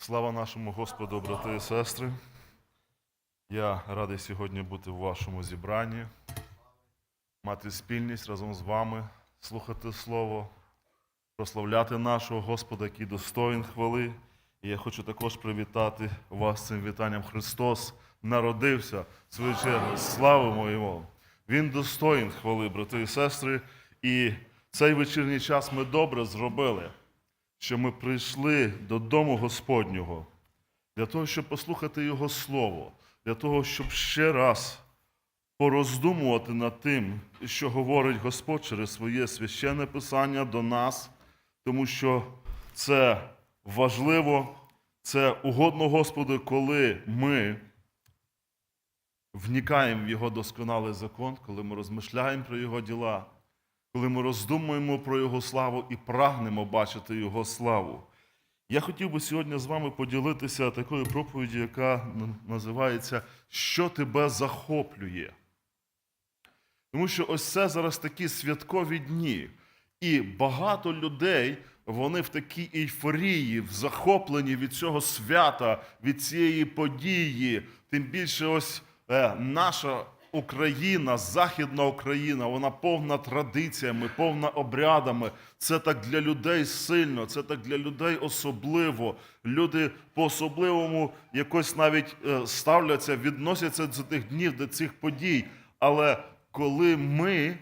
Слава нашому Господу, брати і сестри. Я радий сьогодні бути в вашому зібранні, мати спільність разом з вами, слухати Слово, прославляти нашого Господа, який достоїн хвали. І я хочу також привітати вас цим вітанням. Христос народився свою чергу. Славимо Його! Він достоїн хвали, брати і сестри. І цей вечірній час ми добре зробили що ми прийшли до дому Господнього для того, щоб послухати Його Слово, для того, щоб ще раз пороздумувати над тим, що говорить Господь через своє священне писання до нас, тому що це важливо, це угодно Господу, коли ми вникаємо в Його досконалий закон, коли ми розмишляємо про Його діла коли ми роздумуємо про Його славу і прагнемо бачити Його славу. Я хотів би сьогодні з вами поділитися такою проповіддю, яка називається Що тебе захоплює? Тому що ось це зараз такі святкові дні. І багато людей, вони в такій ейфорії, в захопленні від цього свята, від цієї події. Тим більше, ось е, наша Україна, Західна Україна, вона повна традиціями, повна обрядами. Це так для людей сильно, це так для людей особливо. Люди по-особливому якось навіть е, ставляться, відносяться до тих днів, до цих подій. Але коли ми,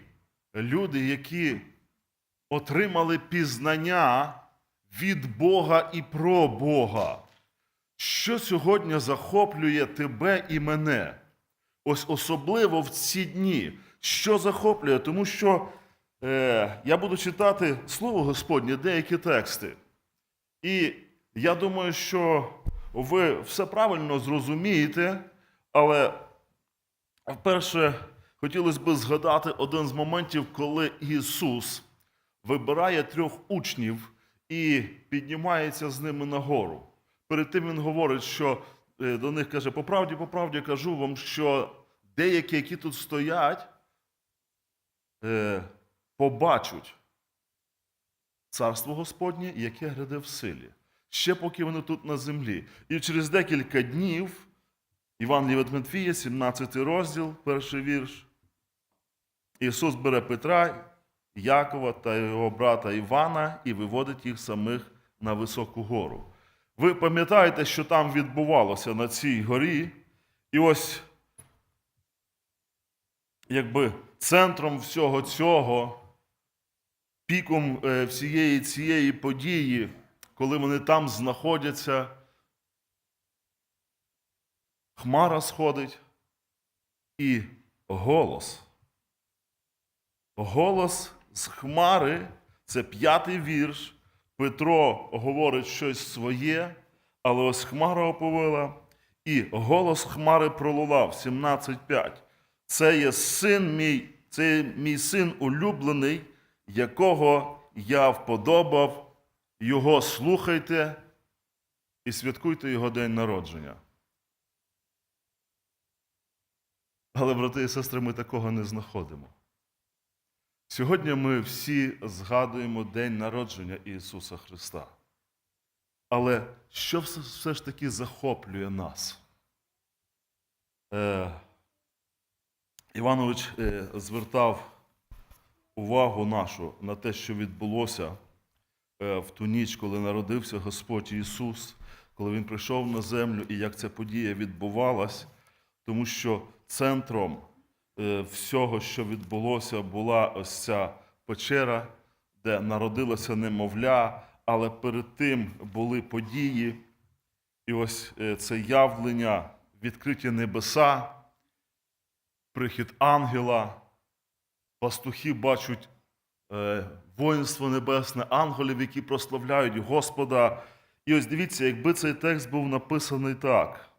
люди, які отримали пізнання від Бога і про Бога, що сьогодні захоплює тебе і мене? Ось особливо в ці дні. Що захоплює? Тому що е, я буду читати Слово Господнє, деякі тексти. І я думаю, що ви все правильно зрозумієте, але вперше хотілося б згадати один з моментів, коли Ісус вибирає трьох учнів і піднімається з ними нагору. Перед тим він говорить, що до них каже: по правді, по правді кажу вам, що деякі, які тут стоять, е, побачать царство Господнє, яке гряде в силі. Ще поки вони тут на землі. І через декілька днів, Іван від Матфія, 17 розділ, перший вірш, Ісус бере Петра, Якова та його брата Івана і виводить їх самих на високу гору. Ви пам'ятаєте, що там відбувалося на цій горі, і ось якби центром всього цього, піком е, всієї цієї події, коли вони там знаходяться, хмара сходить і голос. Голос з хмари це п'ятий вірш. Петро говорить щось своє, але ось хмара оповила, і голос хмари пролунав 17.5. Це є син мій, це є мій син улюблений, якого я вподобав. Його слухайте і святкуйте його день народження. Але, брати і сестри, ми такого не знаходимо. Сьогодні ми всі згадуємо День народження Ісуса Христа. Але що все, ж таки захоплює нас? Е, Іванович е, звертав увагу нашу на те, що відбулося е, в ту ніч, коли народився Господь Ісус, коли Він прийшов на землю і як ця подія відбувалась, тому що центром всього, що відбулося, була ось ця печера, де народилося немовля, але перед тим були події, і ось е, це явлення, відкриті небеса, прихід ангела, пастухи бачать е, воїнство небесне, ангелів, які прославляють Господа. І ось дивіться, якби цей текст був написаний так.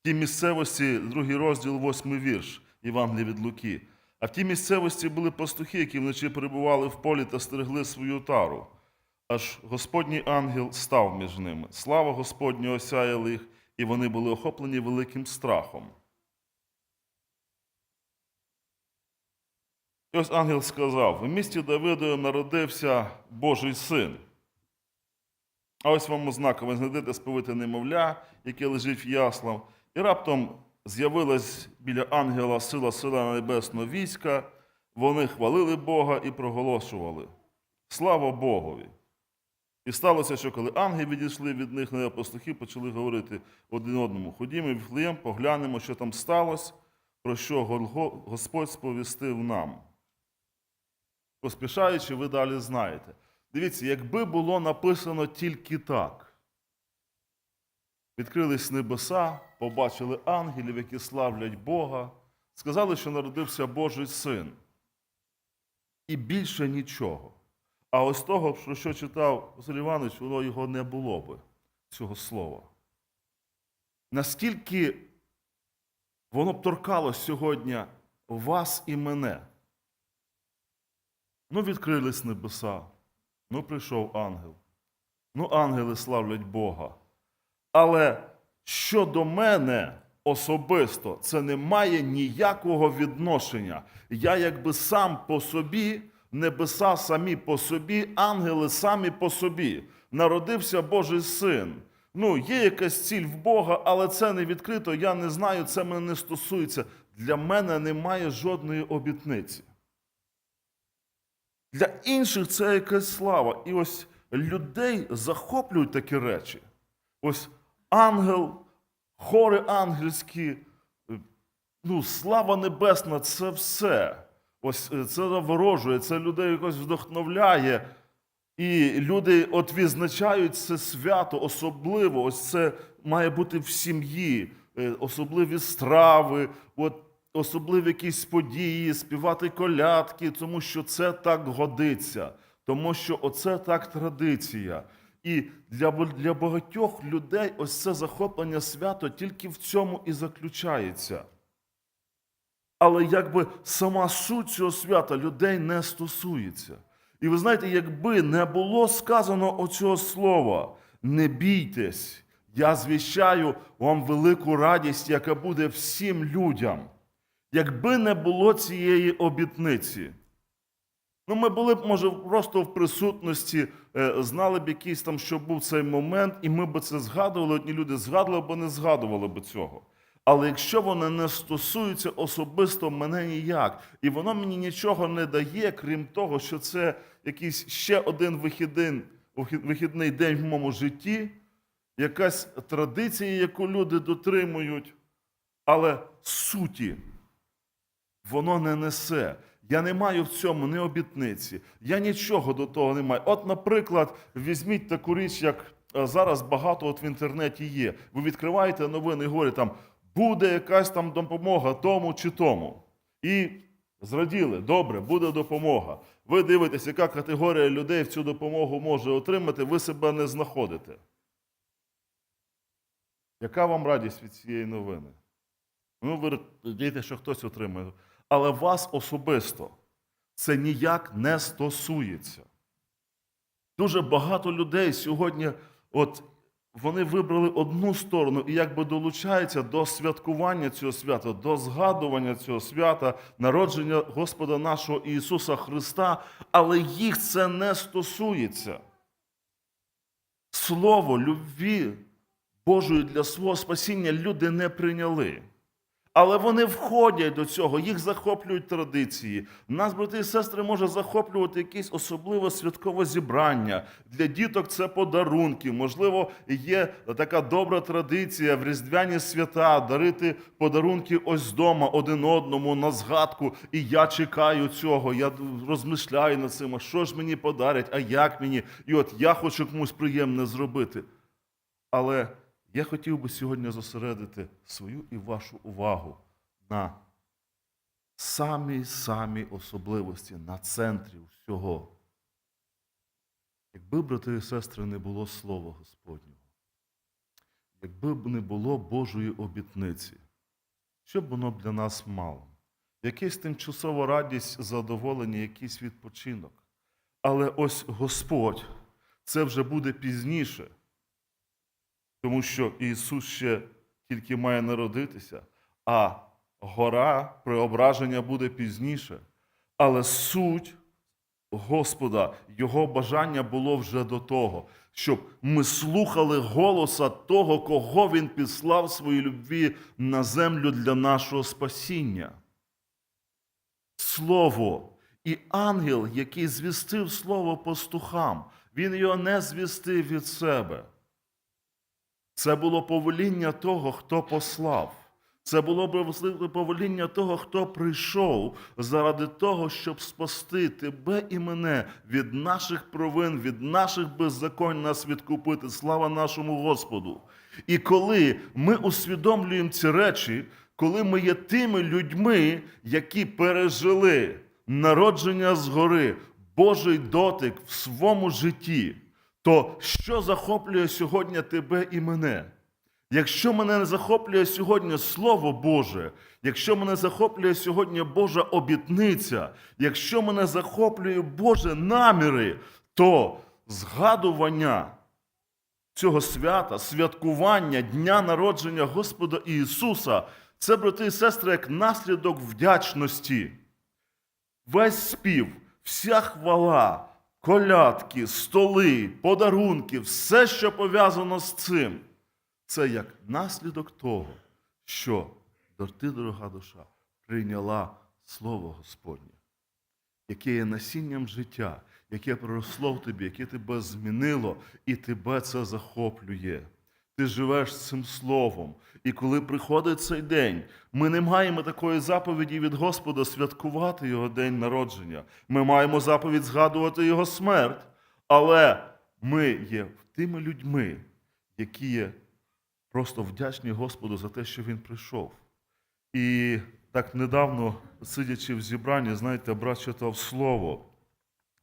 В тій місцевості, другий розділ, восьмий вірш Євангелія від Луки. А в тій місцевості були пастухи, які вночі перебували в полі та стерегли свою тару. Аж Господній ангел став між ними. Слава Господня осяяла їх, і вони були охоплені великим страхом. І ось ангел сказав: у місті Давидові народився Божий син. А ось вам ознака, ви знайдете сповите немовля, яке лежить в яслах. І раптом з'явилась біля ангела сила сила небесного війська. Вони хвалили Бога і проголошували. Слава Богові! І сталося, що коли ангели відійшли від них, на пастухи почали говорити один одному: Ходімо в Віфлеєм, поглянемо, що там сталося, про що Господь сповістив нам. Поспішаючи, ви далі знаєте. Дивіться, якби було написано тільки так. Відкрились небеса, побачили ангелів, які славлять Бога, сказали, що народився Божий син. І більше нічого. А ось того, про що читав Василь Іванович, воно його не було би, цього слова. Наскільки воно б торкало сьогодні вас і мене? Ну, відкрились небеса, ну прийшов ангел. Ну, ангели славлять Бога. Але щодо мене особисто це не має ніякого відношення. Я якби сам по собі, небеса самі по собі, ангели самі по собі. Народився Божий син. Ну, є якась ціль в Бога, але це не відкрито. Я не знаю, це мене не стосується. Для мене немає жодної обітниці. Для інших це якась слава. І ось людей захоплюють такі речі. Ось ангел, хори ангельські, е, ну, слава небесна це все. Ось е, це заворожує, це людей якось вдохновляє. І люди от відзначають це свято особливо. Ось це має бути в сім'ї, е, особливі страви, от особливі якісь події, співати колядки, тому що це так годиться, тому що оце так традиція. І для, для багатьох людей ось це захоплення свято тільки в цьому і заключається. Але якби сама суть цього свята людей не стосується. І ви знаєте, якби не було сказано оцього слова, не бійтесь, я звіщаю вам велику радість, яка буде всім людям. Якби не було цієї обітниці, ну ми були б, може, просто в присутності, е, знали б якийсь там, що був цей момент, і ми б це згадували, одні люди згадували або не згадували б цього. Але якщо воно не стосується особисто мене ніяк, і воно мені нічого не дає, крім того, що це якийсь ще один вихідний, вихідний день в моєму житті, якась традиція, яку люди дотримують, але суті воно не несе. Я не маю в цьому ні обітниці. Я нічого до того не маю. От, наприклад, візьміть таку річ, як е, зараз багато от в інтернеті є. Ви відкриваєте новини і говорите, там буде якась там допомога тому чи тому. І зраділи, добре, буде допомога. Ви дивитесь, яка категорія людей в цю допомогу може отримати, ви себе не знаходите. Яка вам радість від цієї новини? Ну, ви радієте, що хтось отримає. Але вас особисто це ніяк не стосується. Дуже багато людей сьогодні, от вони вибрали одну сторону і якби долучаються до святкування цього свята, до згадування цього свята, народження Господа нашого Ісуса Христа, але їх це не стосується. Слово любві Божої для свого спасіння люди не прийняли. Але вони входять до цього, їх захоплюють традиції. Нас, брати і сестри, може захоплювати якесь особливе святкове зібрання. Для діток це подарунки. Можливо, є така добра традиція в різдвяні свята дарити подарунки ось дома один одному на згадку. І я чекаю цього. Я розмишляю над цим, а що ж мені подарять, а як мені? І от я хочу комусь приємне зробити. Але я хотів би сьогодні зосередити свою і вашу увагу на самій самій особливості, на центрі всього. Якби, брати і сестри, не було Слова Господнього, якби б не було Божої обітниці, що б воно для нас мало? Якась тимчасова радість, задоволення, якийсь відпочинок. Але ось Господь, це вже буде пізніше тому що Ісус ще тільки має народитися, а гора преображення буде пізніше. Але суть Господа, його бажання було вже до того, щоб ми слухали голоса того, кого він післав своїй любві на землю для нашого спасіння. Слово і ангел, який звістив слово пастухам, він його не звістив від себе. Це було повеління того, хто послав. Це було повеління того, хто прийшов заради того, щоб спасти тебе і мене від наших провин, від наших беззаконь нас відкупити. Слава нашому Господу. І коли ми усвідомлюємо ці речі, коли ми є тими людьми, які пережили народження згори, Божий дотик в своєму житті, то що захоплює сьогодні тебе і мене? Якщо мене не захоплює сьогодні Слово Боже, якщо мене захоплює сьогодні Божа обітниця, якщо мене захоплює Боже наміри, то згадування цього свята, святкування Дня народження Господа Ісуса, це, брати і сестри, як наслідок вдячності. Весь спів, вся хвала, колядки, столи, подарунки, все, що пов'язано з цим, це як наслідок того, що ти, дорога душа, прийняла Слово Господнє, яке є насінням життя, яке проросло в тобі, яке тебе змінило, і тебе це захоплює. Ти живеш цим словом. І коли приходить цей день, ми не маємо такої заповіді від Господа святкувати його день народження. Ми маємо заповідь згадувати його смерть. Але ми є тими людьми, які є просто вдячні Господу за те, що він прийшов. І так недавно, сидячи в зібранні, знаєте, брат читав слово,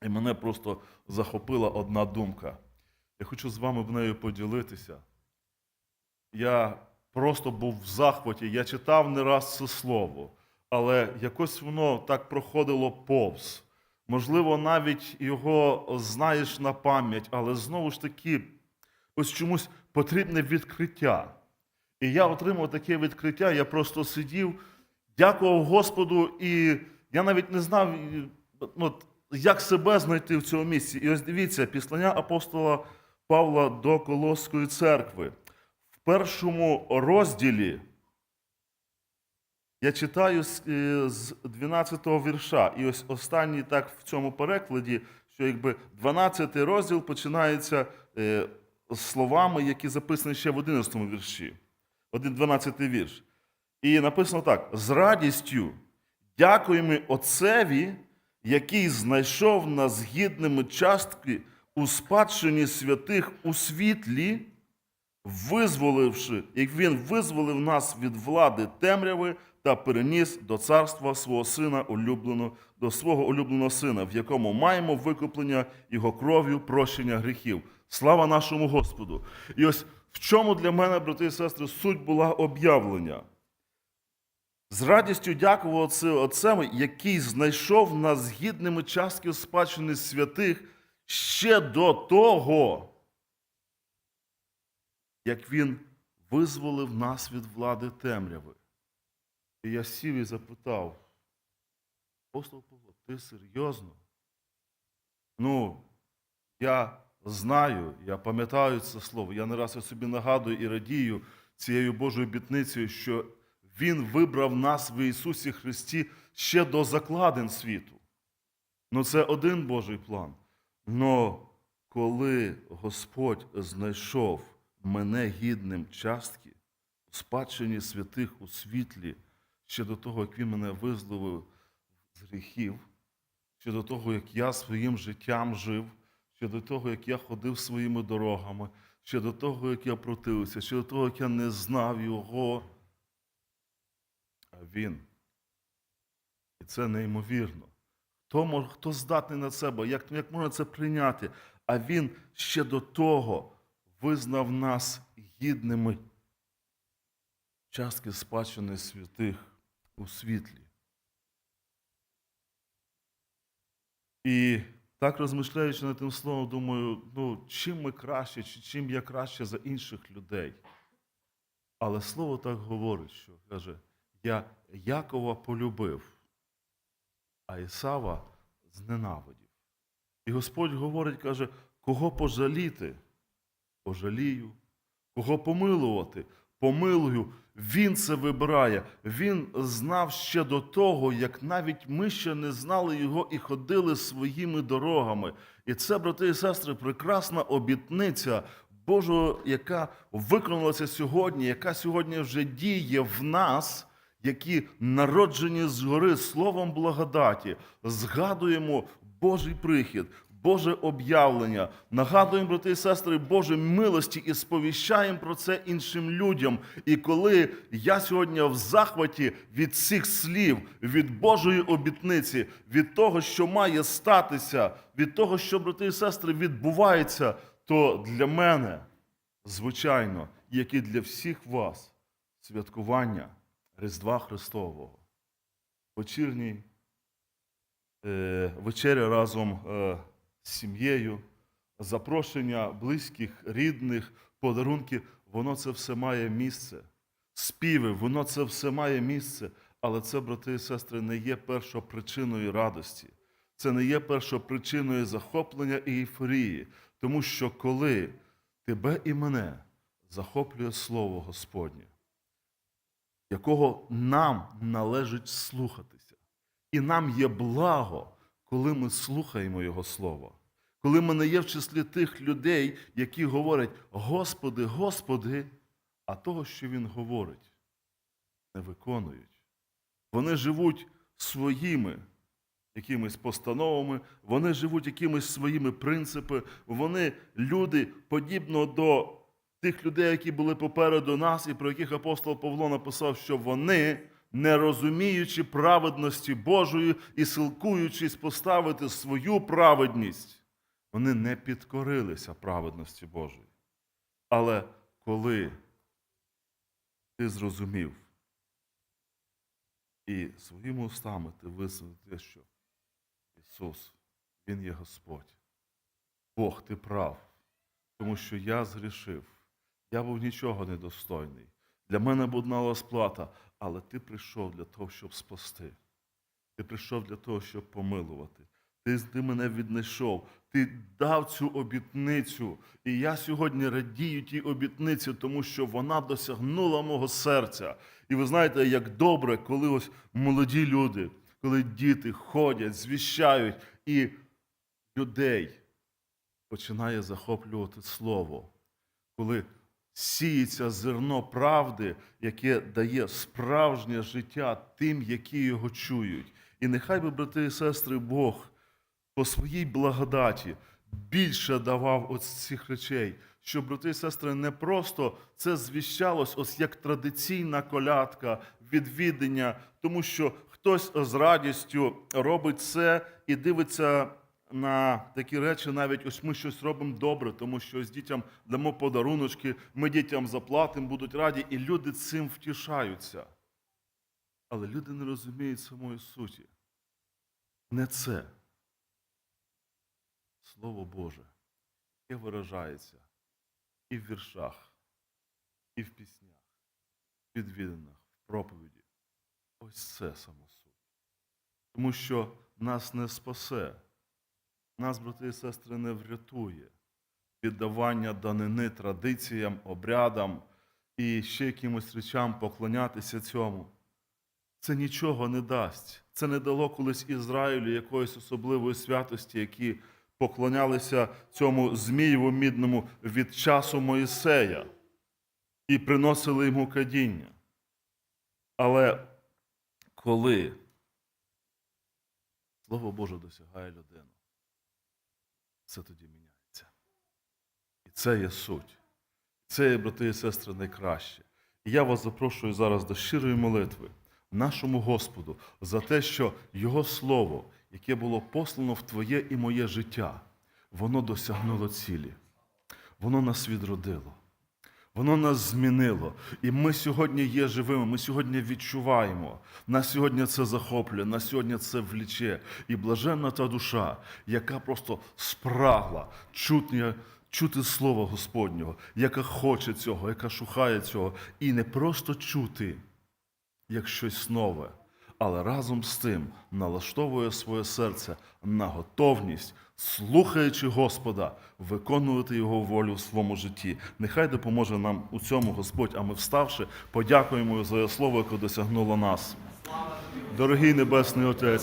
і мене просто захопила одна думка. Я хочу з вами в нею поділитися. Я просто був в захваті, я читав не раз це слово, але якось воно так проходило повз. Можливо, навіть його знаєш на пам'ять, але знову ж таки, ось чомусь потрібне відкриття. І я отримав таке відкриття, я просто сидів, дякував Господу, і я навіть не знав, ну, як себе знайти в цьому місці. І ось дивіться, післання апостола Павла до Колоської церкви. Першому розділі я читаю з е, 12-го вірша. І ось останній так в цьому перекладі, що якби 12 розділ починається е, словами, які записані ще в 11 му вірші. Один 12 вірш. І написано так: з радістю дякуємо Отцеві, який знайшов нас гідними частки у спадщині святих у світлі, визволивши, як він визволив нас від влади темряви та переніс до царства свого сина улюбленого, до свого улюбленого сина, в якому маємо викуплення його кров'ю прощення гріхів. Слава нашому Господу! І ось в чому для мене, брати і сестри, суть була об'явлення. З радістю дякував Отцю- Отцем, який знайшов нас гідними частків спадщини святих ще до того, як він визволив нас від влади темряви. І я сів і запитав, апостол Павло, ти серйозно? Ну, я знаю, я пам'ятаю це слово, я не раз я собі нагадую і радію цією Божою обітницею, що Він вибрав нас в Ісусі Христі ще до закладин світу. Ну, це один Божий план. Но коли Господь знайшов мене гідним частки, у спадщині святих у світлі, ще до того, як Він мене визволив з гріхів, ще до того, як я своїм життям жив, ще до того, як я ходив своїми дорогами, ще до того, як я противився, ще до того, як я не знав Його. А Він. І це неймовірно. Хто, хто здатний на це, як, як можна це прийняти? А він ще до того визнав нас гідними частки спадщини святих у світлі. І так розмишляючи над тим словом, думаю, ну, чим ми краще, чи чим я краще за інших людей. Але слово так говорить, що каже, я Якова полюбив, а Ісава зненавидів. І Господь говорить, каже, кого пожаліти? Пожалію. Кого помилувати? Помилую. Він це вибирає. Він знав ще до того, як навіть ми ще не знали його і ходили своїми дорогами. І це, брати і сестри, прекрасна обітниця Божого, яка виконалася сьогодні, яка сьогодні вже діє в нас, які народжені згори словом благодаті, згадуємо Божий прихід, Боже об'явлення, нагадуємо, брати і сестри, Боже милості і сповіщаємо про це іншим людям. І коли я сьогодні в захваті від цих слів, від Божої обітниці, від того, що має статися, від того, що, брати і сестри, відбувається, то для мене, звичайно, як і для всіх вас, святкування Різдва Христового, вечірній е, вечеря разом е, сім'єю, запрошення близьких, рідних, подарунки, воно це все має місце. Співи, воно це все має місце. Але це, брати і сестри, не є першопричиною радості. Це не є першопричиною захоплення і ейфорії. Тому що коли тебе і мене захоплює Слово Господнє, якого нам належить слухатися. І нам є благо, коли ми слухаємо Його Слово. Коли ми не є в числі тих людей, які говорять Господи, Господи, а того, що Він говорить, не виконують. Вони живуть своїми якимись постановами, вони живуть якимись своїми принципами, вони люди, подібно до тих людей, які були попереду нас, і про яких апостол Павло написав, що вони, не розуміючи праведності Божої і силкуючись поставити свою праведність, вони не підкорилися праведності Божої. Але коли ти зрозумів і своїми устами ти визнав те, що Ісус, Він є Господь. Бог, ти прав, тому що я згрішив. Я був нічого недостойний. Для мене була розплата, але ти прийшов для того, щоб спасти. Ти прийшов для того, щоб помилувати. Ти, ти мене віднайшов, ти дав цю обітницю. І я сьогодні радію тій обітниці, тому що вона досягнула мого серця. І ви знаєте, як добре, коли ось молоді люди, коли діти ходять, звіщають, і людей починає захоплювати слово, коли сіється зерно правди, яке дає справжнє життя тим, які його чують. І нехай би, брати і сестри, Бог по своїй благодаті більше давав ось цих речей, щоб брати і сестри не просто це звіщалось ось як традиційна колядка, відвідання, тому що хтось з радістю робить це і дивиться на такі речі, навіть ось ми щось робимо добре, тому що ось дітям дамо подаруночки, ми дітям заплатимо, будуть раді, і люди цим втішаються. Але люди не розуміють самої суті. Не це. Слово Боже, яке виражається і в віршах, і в піснях, в відвідинах, в проповіді. Ось це саме суть. Тому що нас не спасе, нас, брати і сестри, не врятує віддавання данини традиціям, обрядам і ще якимось речам поклонятися цьому. Це нічого не дасть. Це не дало колись Ізраїлю якоїсь особливої святості, які поклонялися цьому Змієву мідному від часу Моїсея і приносили йому кадіння. Але коли Слово Боже досягає людину, це тоді міняється. І це є суть. Це є, брати і сестри, найкраще. І я вас запрошую зараз до щирої молитви нашому Господу за те, що Його Слово, яке було послано в Твоє і моє життя, воно досягнуло цілі. Воно нас відродило. Воно нас змінило. І ми сьогодні є живими, ми сьогодні відчуваємо. Нас сьогодні це захоплює, нас сьогодні це вліче. І блаженна та душа, яка просто спрагла чути, чути Слово Господнього, яка хоче цього, яка шукає цього. І не просто чути як щось нове, але разом з тим налаштовує своє серце на готовність, слухаючи Господа, виконувати Його волю в своєму житті. Нехай допоможе нам у цьому Господь, а ми вставши, подякуємо за Його слово, яке досягнуло нас. Дорогий Небесний Отець.